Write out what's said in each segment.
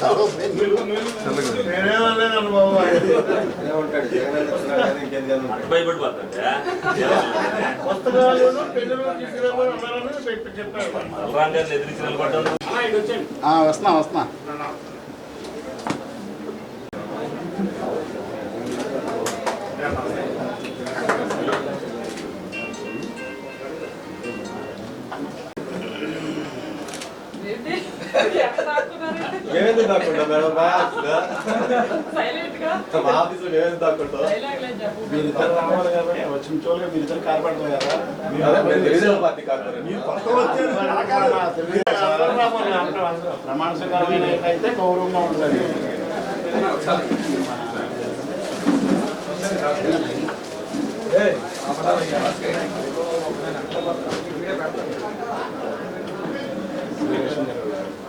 కూడా బయటికి వెళ్ళాలి అలాగే లో- వస్తున్నా. ఏమేంది దాక్కుంటా మేడం? మా ఆఫీసులో ఏమేంది దాక్కుంటావు? మీరిద్దరు రావాలి కదా మీరిద్దరు. ప్రమాణ స్వీకారమైన అయితే గౌరవంగా ఉంటుంది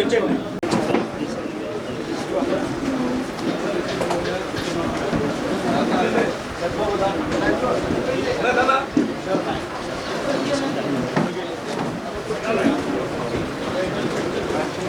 వచ్చేస్తున్నాం.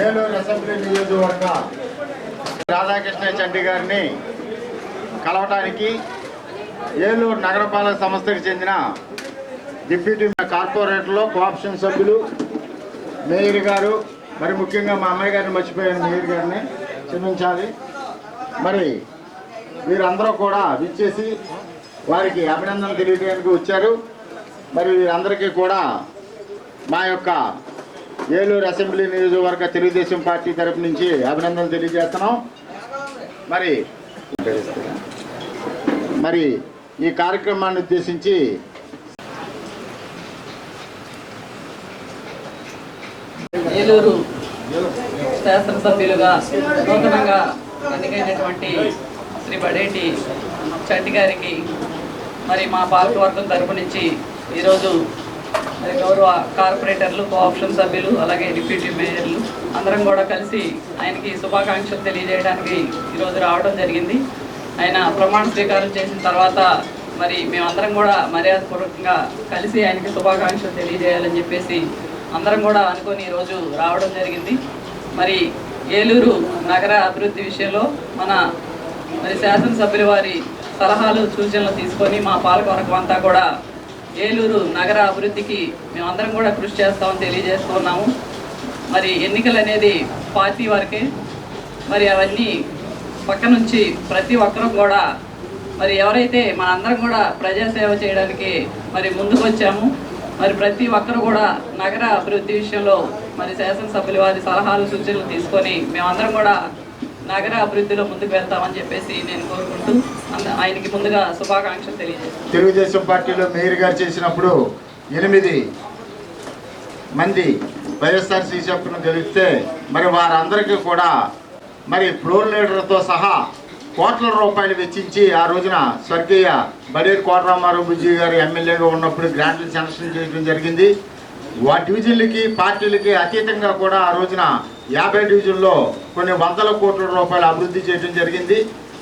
ఏలూరు అసెంబ్లీ నియోజకవర్గ రాధాకృష్ణ చండి గారిని కలవటానికి ఏలూరు నగరపాలక సంస్థకు చెందిన డిప్యూటీ కార్పొరేటర్లో కోఆప్షన్ సభ్యులు మేయర్ గారు మరి ముఖ్యంగా మా అమ్మాయి గారిని మర్చిపోయాను మేయర్ గారిని క్షమించాలి. మరి వీరందరూ కూడా విచ్చేసి వారికి అభినందన తెలియజేయడానికి వచ్చారు. మరి వీరందరికీ కూడా మా యొక్క ఏలూరు అసెంబ్లీ నియోజకవర్గ తెలుగుదేశం పార్టీ తరపు నుంచి అభినందనలు తెలియజేస్తున్నాం. మరి మరి ఈ కార్యక్రమాన్ని ఉద్దేశించి ఏలూరు శాసనసభ్యులుగా నూతనంగా ఎన్నికైనటువంటి శ్రీ బడేటి చంటి గారికి మరి మా పాలకవర్గం తరపు నుంచి ఈరోజు మరి గౌరవ కార్పొరేటర్లు కోఆప్షన్ సభ్యులు అలాగే డిప్యూటీ మేయర్లు అందరం కూడా కలిసి ఆయనకి శుభాకాంక్షలు తెలియజేయడానికి ఈరోజు రావడం జరిగింది. ఆయన ప్రమాణ స్వీకారం చేసిన తర్వాత మరి మేమందరం కూడా మర్యాదపూర్వకంగా కలిసి ఆయనకి శుభాకాంక్షలు తెలియజేయాలని చెప్పేసి అందరం కూడా అనుకొని ఈరోజు రావడం జరిగింది. మరి ఏలూరు నగర అభివృద్ధి విషయంలో మన మరి శాసనసభ్యుల వారి సలహాలు సూచనలు తీసుకొని మా పాలకవర్గం అంతా కూడా ఏలూరు నగర అభివృద్ధికి మేమందరం కూడా కృషి చేస్తామని తెలియజేస్తున్నాము మరి ఎన్నికలు అనేది పార్టీ వరకే మరి అవన్నీ పక్క నుంచి ప్రతి ఒక్కరూ కూడా మరి ఎవరైతే మనందరం కూడా ప్రజాసేవ చేయడానికి మరి ముందుకు వచ్చాము మరి ప్రతి ఒక్కరు కూడా నగర అభివృద్ధి విషయంలో మరి శాసనసభ్యుల వారి సలహాలు సూచనలు తీసుకొని మేమందరం కూడా నగర అభివృద్ధిలో ముందుకు వెళ్తామని చెప్పేసి నేను కోరుకుంటూ ఆయనకి ముందుగా శుభాకాంక్షలు తెలియజేస్తాను తెలుగుదేశం పార్టీలో మేయర్ గారు చేసినప్పుడు ఎనిమిది మంది వైఎస్ఆర్సీ చెప్పును గెలిస్తే మరి వారందరికీ కూడా మరి ఫ్లోర్ లీడర్తో సహా కోట్ల రూపాయలు వెచ్చించి ఆ రోజున స్వర్గీయ బడేరు కోటరామారావు బుజ్జి గారు ఎమ్మెల్యేగా ఉన్నప్పుడు గ్రాంట్లు శాంక్షన్ చేయడం జరిగింది. వా డివిజన్లకి పార్టీలకి అతీతంగా కూడా ఆ రోజున యాభై డివిజన్లో కొన్ని వందల కోట్ల రూపాయలు అభివృద్ధి చేయడం జరిగింది.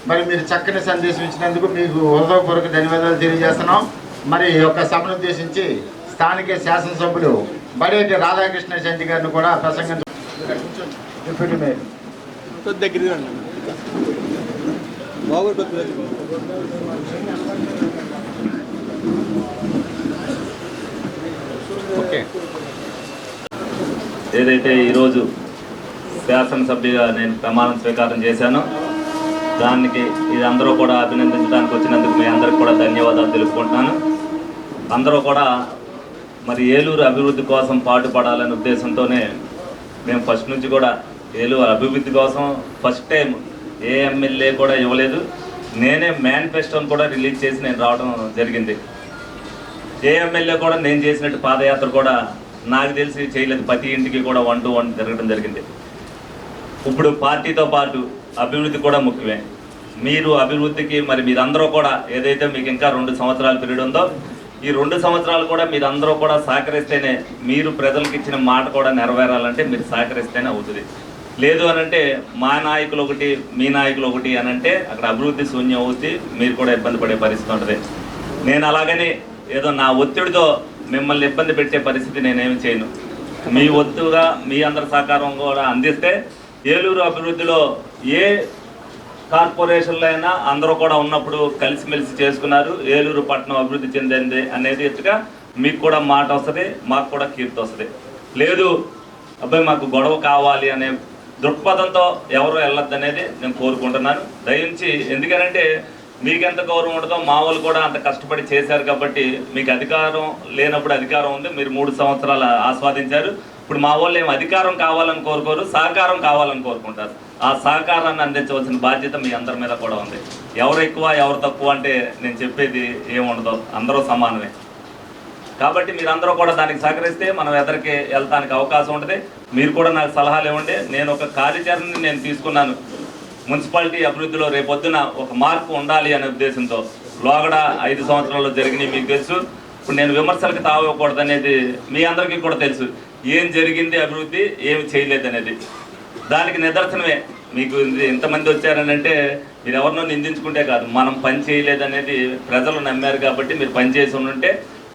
మరి మీరు చక్కని సందేశం ఇచ్చినందుకు మీకు హృదయపూర్వక ధన్యవాదాలు తెలియజేస్తున్నాం. మరి ఈ యొక్క సభను ఉద్దేశించి స్థానిక శాసనసభ్యులు బడేటి రాధాకృష్ణ చంటి గారిని కూడా ప్రసంగం డిప్యూటీ మేయర్ కొద్ది దగ్గర రండి బాబు కొద్ది దగ్గర ఓకే ఏదైతే ఈరోజు శాసనసభ్యుగా నేను ప్రమాణం స్వీకారం చేశానో దానికి ఇది అందరూ కూడా అభినందించడానికి వచ్చినందుకు మీ అందరికి కూడా ధన్యవాదాలు తెలుపుకుంటున్నాను. అందరూ కూడా మరి ఏలూరు అభివృద్ధి కోసం పాటుపడాలనే ఉద్దేశంతోనే మేము ఫస్ట్ నుంచి కూడా ఏలూరు అభివృద్ధి కోసం ఫస్ట్ టైం ఏ ఎమ్మెల్యే కూడా ఇవ్వలేదు. నేనే మేనిఫెస్టోని కూడా రిలీజ్ చేసి నేను రావడం జరిగింది. ఏ ఎమ్మెల్యే కూడా నేను చేసినట్టు పాదయాత్ర కూడా నాకు తెలిసి చేయలేదు. ప్రతి ఇంటికి కూడా వన్ టు వన్ జరగడం జరిగింది. ఇప్పుడు పార్టీతో పాటు అభివృద్ధి కూడా ముఖ్యమే. మీరు అభివృద్ధికి మరి మీరందరూ కూడా ఏదైతే మీకు ఇంకా రెండు సంవత్సరాల పీరియడ్ ఉందో ఈ రెండు సంవత్సరాలు కూడా మీరందరూ కూడా సహకరిస్తేనే మీరు ప్రజలకు ఇచ్చిన మాట కూడా నెరవేరాలంటే మీరు సహకరిస్తేనే అవుతుంది. లేదు అనంటే మా నాయకులు ఒకటి మీ నాయకులు ఒకటి అని అంటే అక్కడ అభివృద్ధి శూన్యం అవుద్ది మీరు కూడా ఇబ్బంది పడే పరిస్థితి ఉంటుంది. నేను అలాగని ఏదో నా ఒత్తిడితో మిమ్మల్ని ఇబ్బంది పెట్టే పరిస్థితి నేనేమి చేయను. మీ ఒత్తుగా మీ అందరి సహకారం కూడా అందిస్తే ఏలూరు అభివృద్ధిలో ఏ కార్పొరేషన్లో అయినా అందరూ కూడా ఉన్నప్పుడు కలిసిమెలిసి చేసుకున్నారు ఏలూరు పట్టణం అభివృద్ధి చెందింది అనేది ఎత్తుగా మీకు కూడా మాట వస్తుంది మాకు కూడా కీర్తి వస్తుంది. లేదు అబ్బాయి మాకు గొడవ కావాలి అనే దృక్పథంతో ఎవరు వెళ్ళొద్దు అనేది నేను కోరుకుంటున్నాను. దయించి ఎందుకనంటే మీకు ఎంత గౌరవం ఉండదో మా వాళ్ళు కూడా అంత కష్టపడి చేశారు కాబట్టి మీకు అధికారం లేనప్పుడు అధికారం ఉంది. మీరు మూడు సంవత్సరాలు ఆస్వాదించారు. ఇప్పుడు మా వాళ్ళు ఏం అధికారం కావాలని కోరుకోరు సహకారం కావాలని కోరుకుంటారు. ఆ సహకారాన్ని అందించవలసిన బాధ్యత మీ అందరి మీద కూడా ఉంది. ఎవరు ఎక్కువ ఎవరు తక్కువ అంటే నేను చెప్పేది ఏముండదు. అందరూ సమానమే. కాబట్టి మీరందరూ కూడా దానికి సహకరిస్తే మనం ఎదరికి వెళ్తానికి అవకాశం ఉంటుంది. మీరు కూడా నాకు సలహాలు ఇవ్వండి. నేను ఒక కార్యాచరణని నేను తీసుకున్నాను. మున్సిపాలిటీ అభివృద్ధిలో రేపొద్దున ఒక మార్పు ఉండాలి అనే ఉద్దేశంతో లోగడ ఐదు సంవత్సరాల్లో జరిగినాయి మీకు తెలుసు. ఇప్పుడు నేను విమర్శలకు తావకూడదు అనేది మీ అందరికీ కూడా తెలుసు. ఏం జరిగింది అభివృద్ధి ఏమి చేయలేదు అనేది దానికి నిదర్శనమే. మీకు ఇది ఇంతమంది వచ్చారని అంటే మీరు ఎవరినో నిందించుకుంటే కాదు. మనం పని చేయలేదనేది ప్రజలు నమ్మారు కాబట్టి మీరు పని చేసి ఉంటే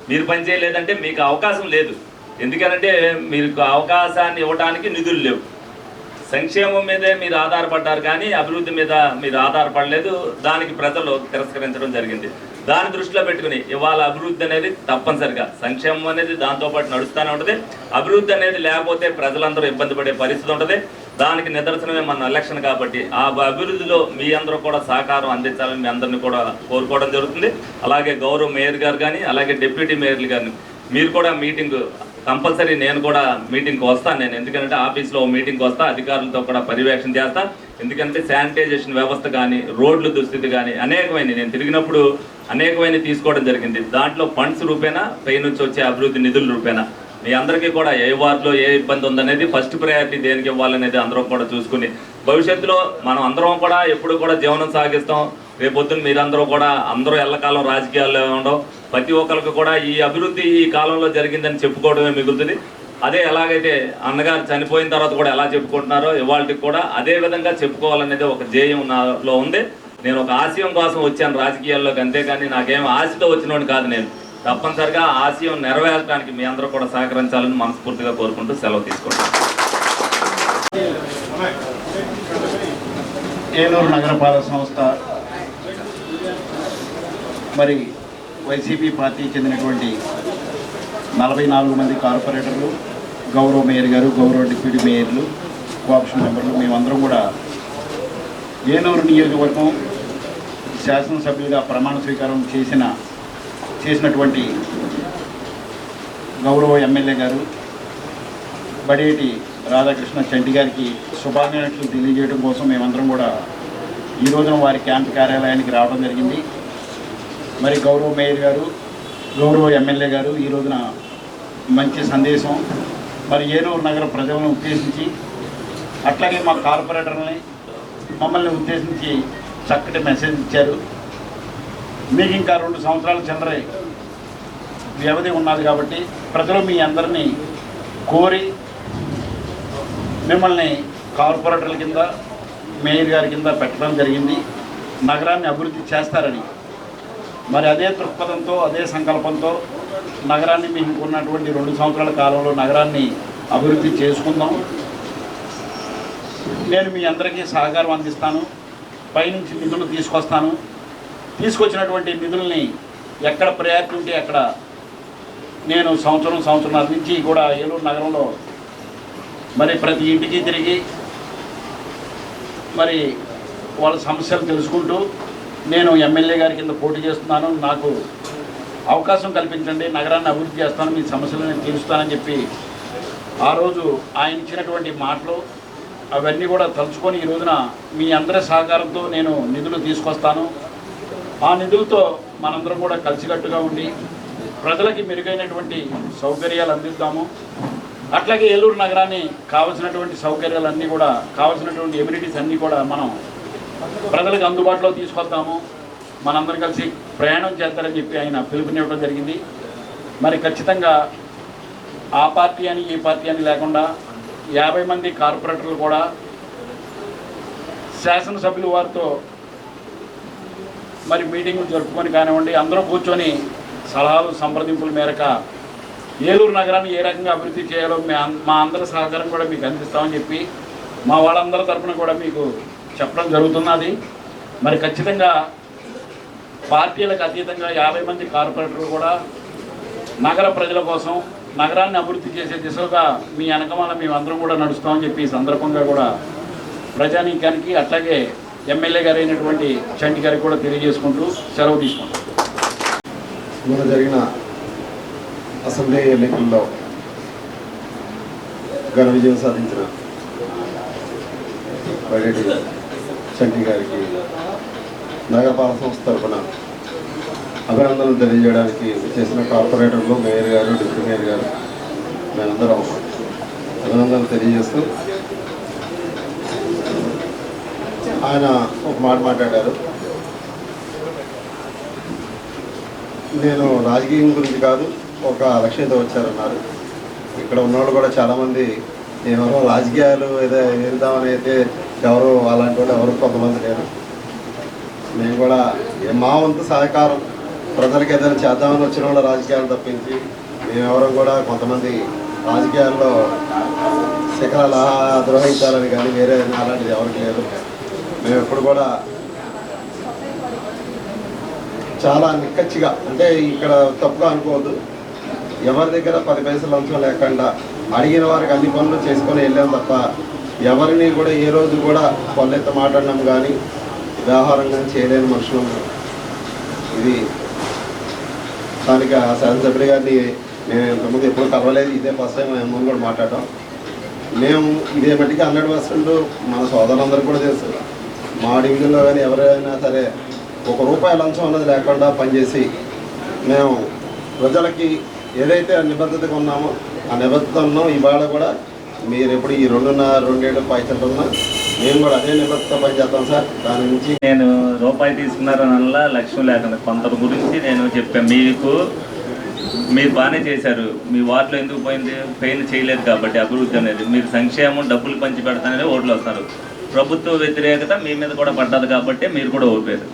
మీరు పని చేయలేదంటే మీకు అవకాశం లేదు. ఎందుకనంటే మీకు అవకాశాన్ని ఇవ్వడానికి నిధులు లేవు. సంక్షేమం మీదే మీరు ఆధారపడ్డారు కానీ అభివృద్ధి మీద మీరు ఆధారపడలేదు. దానికి ప్రజలు తిరస్కరించడం జరిగింది. దాని దృష్టిలో పెట్టుకుని ఇవాళ అభివృద్ధి అనేది తప్పనిసరిగా సంక్షేమం అనేది దాంతోపాటు నడుస్తూనే ఉంటుంది. అభివృద్ధి అనేది లేకపోతే ప్రజలందరూ ఇబ్బంది పడే పరిస్థితి ఉంటుంది. దానికి నిదర్శనమే మన ఎలక్షన్ కాబట్టి ఆ అభివృద్ధిలో మీ అందరూ కూడా సహకారం అందించాలని మీ అందరిని కూడా కోరుకోవడం జరుగుతుంది. అలాగే గౌరవ మేయర్ గారు కానీ అలాగే డిప్యూటీ మేయర్లు కానీ మీరు కూడా మీటింగ్ కంపల్సరీ నేను కూడా మీటింగ్కి వస్తాను నేను ఎందుకంటే ఆఫీస్లో మీటింగ్కి వస్తా అధికారులతో కూడా పర్యవేక్షణ చేస్తా. ఎందుకంటే శానిటైజేషన్ వ్యవస్థ కానీ రోడ్లు దుస్థితి కానీ అనేకమైన నేను తిరిగినప్పుడు అనేకమైన తీసుకోవడం జరిగింది. దాంట్లో ఫండ్స్ రూపేనా పై నుంచి వచ్చే అభివృద్ధి నిధుల రూపేనా? మీ అందరికీ కూడా ఏ వార్డులో ఏ ఇబ్బంది ఉందనేది ఫస్ట్ ప్రయారిటీ దేనికి ఇవ్వాలనేది అందరం కూడా చూసుకుని భవిష్యత్తులో మనం అందరం కూడా ఎప్పుడు కూడా జీవనం సాగిస్తాం. రేపొద్దున మీరందరూ కూడా అందరూ ఎల్లకాలం రాజకీయాల్లో ఉండవు ప్రతి ఒక్కరికి కూడా ఈ అభివృద్ధి ఈ కాలంలో జరిగిందని చెప్పుకోవడమే మిగులుతుంది. అదే ఎలాగైతే అన్నగారు చనిపోయిన తర్వాత కూడా ఎలా చెప్పుకుంటున్నారో ఇవాళకి కూడా అదే విధంగా చెప్పుకోవాలనేది ఒక ధ్యేయం నాలో ఉంది. నేను ఒక ఆశయం కోసం వచ్చాను రాజకీయాల్లోకి అంతేకాని నాకేం ఆశతో వచ్చినోడు కాదు నేను. తప్పనిసరిగా ఆశయం నెరవేర్చడానికి మీ అందరూ కూడా సహకరించాలని మనస్ఫూర్తిగా కోరుకుంటూ సెలవు తీసుకుంటాను ఏలూరు నగరపాలక సంస్థ మరి వైసీపీ పార్టీకి చెందినటువంటి నలభై నాలుగు మంది కార్పొరేటర్లు గౌరవ మేయర్ గారు గౌరవ డిప్యూటీ మేయర్లు కోఆప్షన్ మెంబర్లు మేమందరం కూడా ఏలూరు నియోజకవర్గం శాసనసభ్యులుగా ప్రమాణ స్వీకారం చేసిన చేసినటువంటి గౌరవ ఎమ్మెల్యే గారు బడేటి రాధాకృష్ణ చంటి గారికి శుభాకాంక్షలు తెలియజేయడం కోసం మేమందరం కూడా ఈ రోజున వారి క్యాంప్ కార్యాలయానికి రావడం జరిగింది. మరి గౌరవ మేయర్ గారు గౌరవ ఎమ్మెల్యే గారు ఈ రోజున మంచి సందేశం. మరి ఏలూరు నగర ప్రజలను ఉద్దేశించి అట్లాగే మా కార్పొరేటర్ని మమ్మల్ని ఉద్దేశించి చక్కటి మెసేజ్ ఇచ్చారు. మీకు ఇంకా రెండు సంవత్సరాల చిల్లర వ్యవధి ఉన్నది కాబట్టి ప్రజలు మీ అందరినీ కోరి మిమ్మల్ని కార్పొరేటర్ల కింద మేయర్ గారి కింద పెట్టడం జరిగింది. నగరాన్ని అభివృద్ధి చేస్తారని మరి అదే దృక్పథంతో అదే సంకల్పంతో నగరాన్ని మీకు ఉన్నటువంటి రెండు సంవత్సరాల కాలంలో నగరాన్ని అభివృద్ధి చేసుకుందాం. నేను మీ అందరికీ సహకారం అందిస్తాను. పైనుంచి నిధులు తీసుకొస్తాను. తీసుకొచ్చినటువంటి నిధుల్ని ఎక్కడ ప్రయారిటీ ఉంటే అక్కడ నేను సంవత్సరం సంవత్సరం నుంచి కూడా ఏలూరు నగరంలో మరి ప్రతి ఇంటికి తిరిగి మరి వాళ్ళ సమస్యలు తెలుసుకుంటూ నేను ఎమ్మెల్యే గారి కింద పోటీ చేస్తున్నాను. నాకు అవకాశం కల్పించండి. నగరాన్ని అభివృద్ధి చేస్తాను. మీ సమస్యలు నేను తీరుస్తానని చెప్పి ఆ రోజు ఆయన ఇచ్చినటువంటి మాటలు అవన్నీ కూడా తలుచుకొని ఈ రోజున మీ అందరి సహకారంతో నేను నిధులు తీసుకొస్తాను. ఆ నిధులతో మనందరం కూడా కలిసికట్టుగా ఉండి ప్రజలకి మెరుగైనటువంటి సౌకర్యాలు అందిద్దాము. అట్లాగే ఏలూరు నగరాన్ని కావలసినటువంటి సౌకర్యాలన్నీ కూడా కావలసినటువంటి ఎమ్యూనిటీస్ అన్నీ కూడా మనం ప్రజలకు అందుబాటులో తీసుకొస్తాము. మనందరం కలిసి ప్రయాణం చేస్తారని చెప్పి ఆయన పిలుపునివ్వడం జరిగింది. మరి ఖచ్చితంగా ఆ పార్టీ అని ఈ పార్టీ అని లేకుండా యాభై మంది కార్పొరేటర్లు కూడా శాసనసభ్యులు వారితో మరి మీటింగులు జరుపుకొని కానివ్వండి అందరూ కూర్చొని సలహాలు సంప్రదింపుల మేరక ఏలూరు నగరాన్ని ఏ రకంగా అభివృద్ధి చేయాలో మా అందరి సహకారం కూడా మీకు అందిస్తామని చెప్పి మా వాళ్ళందరి తరఫున కూడా మీకు చెప్పడం జరుగుతున్నది. మరి ఖచ్చితంగా పార్టీలకు అతీతంగా యాభై మంది కార్పొరేటర్లు కూడా నగర ప్రజల కోసం నగరాన్ని అభివృద్ధి చేసే దిశగా మీ వెనకమాల మేమందరం కూడా నడుస్తామని చెప్పి ఈ సందర్భంగా కూడా ప్రజానీకానికి అట్లాగే ఎమ్మెల్యే గారు అయినటువంటి చంటి గారికి కూడా తెలియజేసుకుంటూ సెలవు తీసుకుంటాం. మొన్న జరిగిన అసెంబ్లీ ఎన్నికల్లో ఘన విజయం సాధించిన బడేటి చంటి గారికి నగరపాలక సంస్థ తరఫున అభినందనలు తెలియజేయడానికి చేసిన కార్పొరేటర్లు మేయర్ గారు డిప్యూటీ మేయర్ గారు మేమందరం అభినందనలు తెలియజేస్తూ ఆయన ఒక మాట మాట్లాడారు. నేను రాజకీయం గురించి కాదు ఒక లక్ష్యంతో వచ్చారన్నారు. ఇక్కడ ఉన్నవాళ్ళు కూడా చాలామంది ఎవరో రాజకీయాలు ఏదో వెళ్దామని అయితే ఎవరు అలాంటి వాళ్ళు ఎవరు కొంతమంది లేరు. మేము కూడా మా వంతు సహకారం ప్రజలకు ఏదైనా చేద్దామని వచ్చిన వాళ్ళు రాజకీయాలు తప్పించి మేమెవరం కూడా కొంతమంది రాజకీయాల్లో శిఖరాలు ద్రోహించాలని కానీ వేరే అలాంటిది ఎవరికి లేదు. మేము ఎప్పుడు కూడా చాలా నిక్కచ్చిగా అంటే ఇక్కడ తప్పుగా అనుకోవద్దు. ఎవరి దగ్గర పది పైసలు లంచం లేకుండా అడిగిన వారికి అన్ని పనులు చేసుకొని వెళ్ళాం తప్ప ఎవరిని కూడా ఏ రోజు కూడా పల్లెత్త మాట్లాడడం కానీ వ్యవహారం కానీ చేయలేని మనుషులు ఇది స్థానిక శాసనసభ్యుడి గారిని నేను ఇంతకుముందు ఎప్పుడు కలవలేదు. ఇదే ఫస్ట్ టైం మేము కూడా మాట్లాడటం మేము ఇదే మట్టికి హండ్రెడ్ పర్సెంట్ మన సోదరులందరూ కూడా తెలుసు. మా డివిజన్లో కానీ ఎవరైనా సరే ఒక రూపాయి లంచం అన్నది లేకుండా పనిచేసి మేము ప్రజలకి ఏదైతే నిబద్ధతగా ఉన్నామో ఆ నిబద్ధత ఉన్నాం ఇవాళ కూడా మీరు ఎప్పుడు ఈ రెండున్నర రెండేళ్ళు పైసలు ఉన్నా మేము కూడా అదే నిబద్ధత పనిచేస్తాం సార్. దాని నుంచి నేను రూపాయి తీసుకున్నారనల్లా లక్ష్యం లేకుండా. కొందరి గురించి నేను చెప్పాను మీకు మీరు బాగానే చేశారు. మీ వార్డులో ఎందుకు పోయింది? పెయిన్ చేయలేదు కాబట్టి అభివృద్ధి అనేది. మీరు సంక్షేమం డబ్బులు పంచి పెడతానని ఓట్లు వస్తారు. ప్రభుత్వ వ్యతిరేకత మీ మీద కూడా పడ్డది కాబట్టి మీరు కూడా ఓడిపోయారు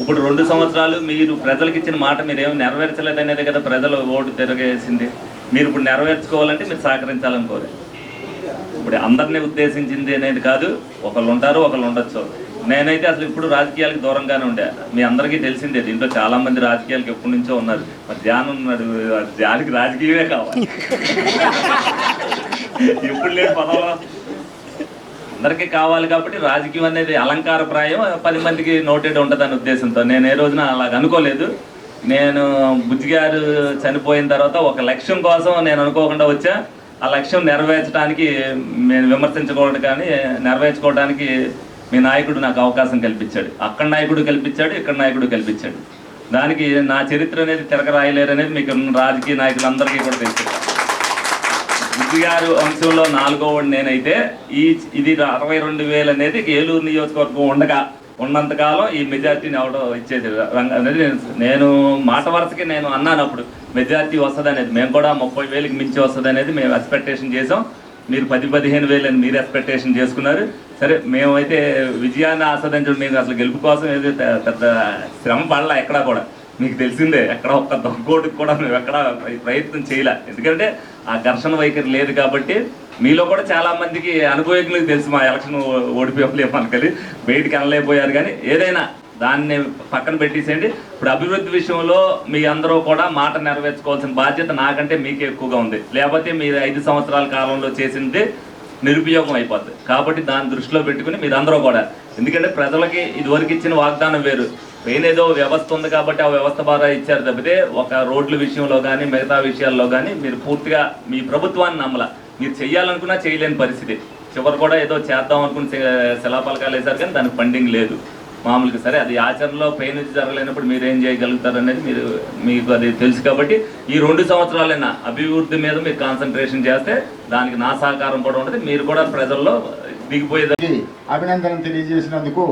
ఇప్పుడు రెండు సంవత్సరాలు మీరు ప్రజలకు ఇచ్చిన మాట మీరు ఏమి నెరవేర్చలేదు అనేది కదా ప్రజలు ఓటు తిరగేసింది. మీరు ఇప్పుడు నెరవేర్చుకోవాలంటే మీరు సహకరించాలని కోరే ఇప్పుడు అందరినీ ఉద్దేశించింది అనేది కాదు ఒకళ్ళు ఉంటారు ఒకళ్ళు ఉండొచ్చు. నేనైతే అసలు ఇప్పుడు రాజకీయాలకు దూరంగానే ఉండే. మీ అందరికీ తెలిసిందే దీంట్లో చాలామంది రాజకీయాలకు ఎప్పటి నుంచో ఉన్నారు. మరి ధ్యానం ఉన్నాడు ధ్యానికి రాజకీయమే కావాలి. ఎప్పుడు లేదు పదవ? అందరికీ కావాలి కాబట్టి రాజకీయం అనేది అలంకారప్రాయం పది మందికి నోటెడ్ ఉంటుందనే ఉద్దేశంతో. నేను ఏ రోజున అలాగ అనుకోలేదు. నేను బుజ్జి గారు చనిపోయిన తర్వాత ఒక లక్ష్యం కోసం నేను అనుకోకుండా వచ్చా. ఆ లక్ష్యం నెరవేర్చడానికి నేను విమర్శించుకోవడం కానీ నెరవేర్చుకోవడానికి మీ నాయకుడు నాకు అవకాశం కల్పించాడు. అక్కడ నాయకుడు కల్పించాడు ఇక్కడ నాయకుడు కల్పించాడు. దానికి నా చరిత్ర అనేది తిరగరాయలేరు అనేది మీకు రాజకీయ నాయకులందరికీ కూడా తెలుసు. బుద్ధి గారు అంశంలో నాలుగో నేనైతే ఈ ఇది అరవై రెండు వేలు అనేది ఏలూరు నియోజకవర్గం ఉండగా ఉన్నంతకాలం ఈ మెజార్టీని అవడం ఇచ్చేది రంగ- అనేది నేను- నేను మాట వరుసకి నేను అన్నాను అప్పుడు మెజార్టీ వస్తుంది అనేది మేము కూడా ముప్పై వేలకి మించి వస్తుంది అనేది మేము ఎక్స్పెక్టేషన్ చేసాం మీరు పది పదిహేను వేలు అని మీరు ఎక్స్పెక్టేషన్ చేసుకున్నారు. సరే మేమైతే విజయాన్ని ఆస్వాదించడం మీకు అసలు గెలుపు కోసం ఏదో పెద్ద శ్రమ పడలా ఎక్కడా కూడా. మీకు తెలిసిందే ఎక్కడ ఒక్క దొంగోటికి కూడా మేము ఎక్కడ ప్రయత్నం చేయలే. ఎందుకంటే ఆ ఘర్షణ వైఖరి లేదు కాబట్టి మీలో కూడా చాలా మందికి అనుభవజ్ఞులకు తెలుసు మా ఎలక్షన్ ఓడిపోయలేము అనుకలి బయటికి వెళ్ళలేకపోయారు కానీ ఏదైనా దాన్ని పక్కన పెట్టేసేయండి. ఇప్పుడు అభివృద్ధి విషయంలో మీ అందరూ కూడా మాట నెరవేర్చుకోవాల్సిన బాధ్యత నాకంటే మీకే ఎక్కువగా ఉంది. లేకపోతే మీరు ఐదు సంవత్సరాల కాలంలో చేసింది నిరుపయోగం అయిపోద్ది. కాబట్టి దాన్ని దృష్టిలో పెట్టుకుని మీరందరూ కూడా ఎందుకంటే ప్రజలకి ఇదివరకు ఇచ్చిన వాగ్దానం వేరు. మెయిన్ వ్యవస్థ ఉంది కాబట్టి ఆ వ్యవస్థ ద్వారా ఇచ్చారు తప్పితే ఒక రోడ్ల విషయంలో కానీ మిగతా విషయాల్లో కానీ మీరు పూర్తిగా మీ ప్రభుత్వాన్ని నమ్మల. మీరు చెయ్యాలనుకున్నా చేయలేని పరిస్థితి. చివరి కూడా ఏదో చేద్దాం అనుకుని శిలాపలకాలు వేశారు కానీ దానికి ఫండింగ్ లేదు. మామూలుగా సరే అది ఆచరణలో పెయిన్ జరగలేనప్పుడు మీరు ఏం చేయగలుగుతారు అనేది మీరు మీకు అది తెలుసు కాబట్టి ఈ రెండు సంవత్సరాలైనా అభివృద్ధి మీద మీరు కాన్సన్ట్రేషన్ చేస్తే దానికి నా సహకారం కూడా ఉంటుంది మీరు కూడా ప్రజల్లో దిగిపోయేది కి అభినందనలు తెలియజేసినందుకు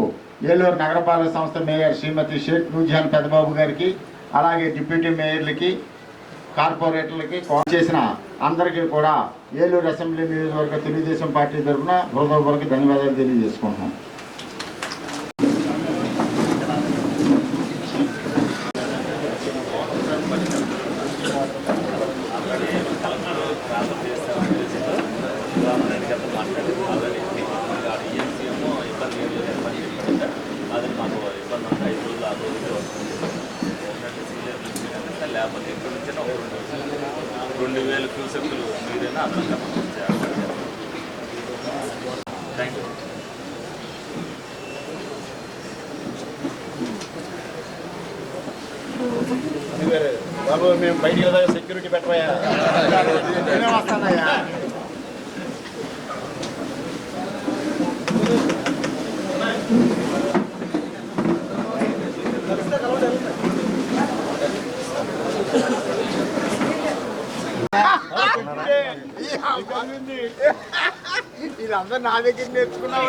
ఏలూరు నగరపాలక సంస్థ మేయర్ శ్రీమతి షేక్ నూజాన్ పెద్దబాబు గారికి అలాగే డిప్యూటీ మేయర్లకి కార్పొరేటర్లకి కాల్ చేసిన అందరికీ కూడా ఏలూరు అసెంబ్లీ నియోజకవర్గ తెలుగుదేశం పార్టీ తరఫున హృదయపూర్వక ధన్యవాదాలు తెలియజేసుకుంటున్నాం అది మాకు ఇబ్బంది ఉంది ఐదు రోజులు ఆరు రోజులు లేకపోతే ఎక్కడి నుంచి ఒక రెండు రెండు వేల క్యూసెక్లు మీరైనా అర్థం థ్యాంక్ యూ బాబు మేము బయటికి వెళ్దాం సెక్యూరిటీ పెట్టబోయా వీళ్ళందరూ నా దగ్గర నేర్చుకున్నావు